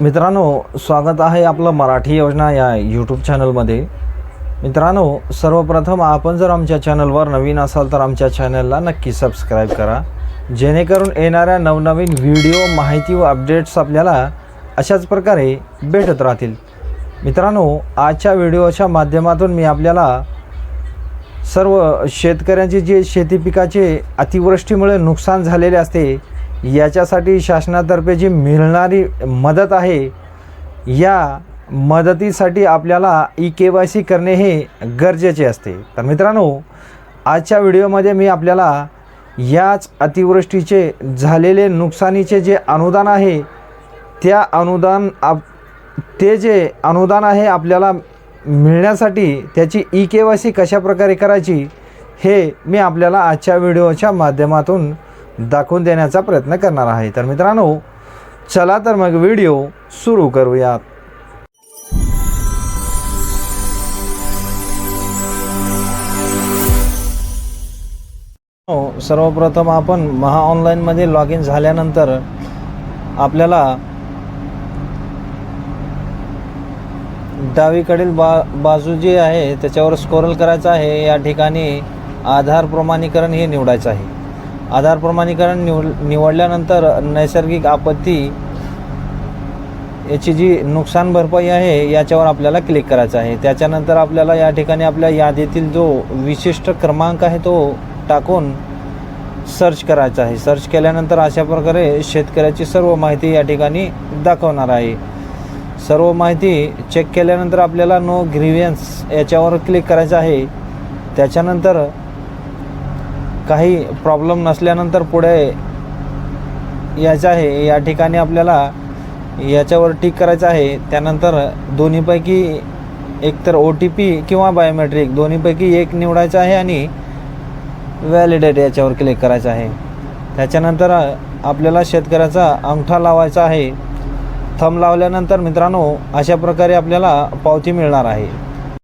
मित्रांनो स्वागत आहे आपलं मराठी योजना या यूट्यूब चॅनलमध्ये मित्रांनो सर्वप्रथम आपण जर आमच्या चॅनलवर नवीन असाल तर आमच्या चॅनलला नक्की सबस्क्राईब करा. जेणेकरून येणाऱ्या नवनवीन व्हिडिओ माहिती व अपडेट्स आपल्याला अशाच प्रकारे भेटत राहतील. मित्रांनो आजच्या व्हिडिओच्या माध्यमातून मी आपल्याला सर्व शेतकऱ्यांचे जे शेती पिकाचे अतिवृष्टीमुळे नुकसान झालेले असते याच्यासाठी शासनातर्फे जी मिळणारी मदत आहे या मदतीसाठी आपल्याला ई के वाय सी करणे हे गरजेचे असते. तर मित्रांनो आजच्या व्हिडिओमध्ये मी आपल्याला याच अतिवृष्टीचे झालेले नुकसानीचे जे अनुदान आहे त्या अनुदान आप ते जे अनुदान आहे आपल्याला मिळण्यासाठी त्याची ई के वाय सी कशाप्रकारे करायची हे मी आपल्याला आजच्या व्हिडिओच्या माध्यमातून दाखवून देण्याचा प्रयत्न करणार आहे. तर मित्रांनो चला तर मग व्हिडिओ सुरू करूयात. हो, सर्वप्रथम आपण महा ऑनलाईनमध्ये लॉग इन झाल्यानंतर आपल्याला डावीकडील बा बाजू जी आहे त्याच्यावर स्कोरल करायचं आहे. या ठिकाणी आधार प्रमाणीकरण हे निवडायचं आहे. आधार प्रमाणीकरण निवड निवडल्यानंतर नैसर्गिक आपत्ती याची जी नुकसान भरपाई आहे याच्यावर आपल्याला क्लिक करायचं आहे. त्याच्यानंतर आपल्याला या ठिकाणी आपल्या यादीतील जो विशिष्ट क्रमांक आहे तो टाकून सर्च करायचा आहे. सर्च केल्यानंतर अशा प्रकारे शेतकऱ्याची सर्व माहिती या ठिकाणी दाखवणार आहे. सर्व माहिती चेक केल्यानंतर आपल्याला नो ग्रीवियन्स याच्यावर क्लिक करायचं आहे. त्याच्यानंतर काही प्रॉब्लेम नसल्यानंतर पुढे यायचं आहे. या ठिकाणी आपल्याला याच्यावर टिक करायचं आहे. त्यानंतर दोन्हीपैकी एकतर ओ टी पी किंवा बायोमेट्रिक दोन्हीपैकी एक निवडायचं आहे आणि व्हॅलिडेट याच्यावर क्लिक करायचं आहे. त्याच्यानंतर आपल्याला शेतकऱ्याचा अंगठा लावायचा आहे. थंब लावल्यानंतर मित्रांनो अशा प्रकारे आपल्याला पावती मिळणार आहे.